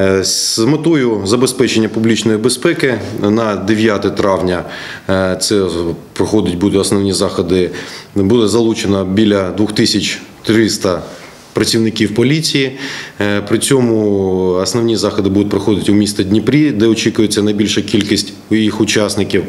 Е, З метою забезпечення публічної безпеки на 9 травня е, це проходить будуть основні заходи. Буде залучено біля 2300 працівників поліції. Е, При цьому основні заходи будуть проходити у місті Дніпрі, де очікується найбільша кількість їх учасників.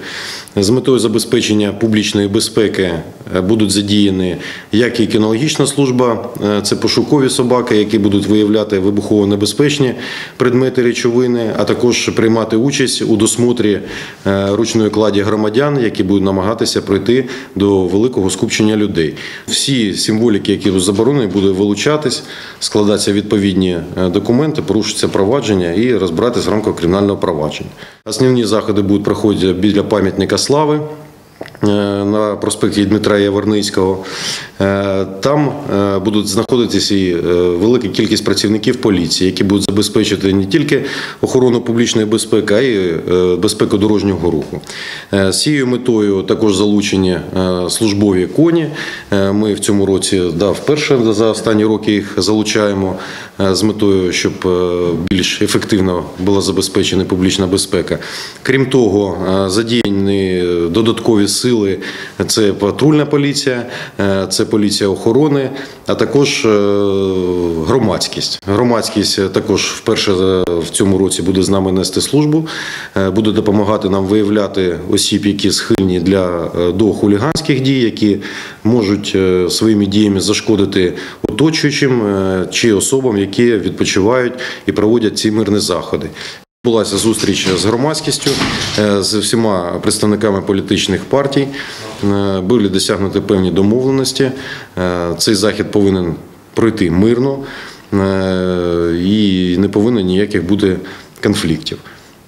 З метою забезпечення публічної безпеки е, будуть задіяні як і кінологічна служба, е, це пошукові собаки, які будуть виявляти вибухово небезпечні предмети речовини, а також приймати участь у досмотрі ручної кладі громадян, які будуть намагатися пройти до великого скупчення людей. Всі символіки, які заборонені, будуть вилучатись, складатися відповідні е, документи, порушується провадження і розбиратись в рамках кримінального провадження. Основні заходи будуть проходити біля пам'ятника слави. е, На проспекті Дмитра Яворницького Е, там будуть знаходитися і велика кількість працівників поліції, які будуть забезпечити не тільки охорону публічної безпеки, а й безпеку дорожнього руху. З цією метою також залучені службові коні. Е, Ми в цьому році да, вперше за останні роки їх залучаємо е, з метою, щоб е, більш ефективно була забезпечена публічна безпека. Крім того, задіяні додаткові сили. Це патрульна поліція, це поліція охорони, а також громадськість. Громадськість також вперше в цьому році буде з нами нести службу, буде допомагати нам виявляти осіб, які схильні для до хуліганських дій, які можуть е, своїми діями зашкодити оточуючим е, чи особам, які відпочивають і проводять ці мирні заходи. Відбулася зустріч з громадськістю, е, з всіма представниками політичних партій. Були досягнуті певні домовленості. Цей захід повинен пройти мирно і не повинно ніяких бути конфліктів.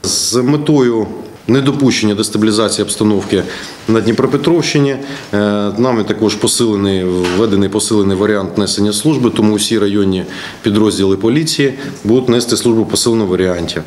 З метою недопущення дестабілізації обстановки на Дніпропетровщині е, нами також посилений введений посилений варіант несення служби, тому усі районні підрозділи поліції будуть нести службу в посиленому варіанті.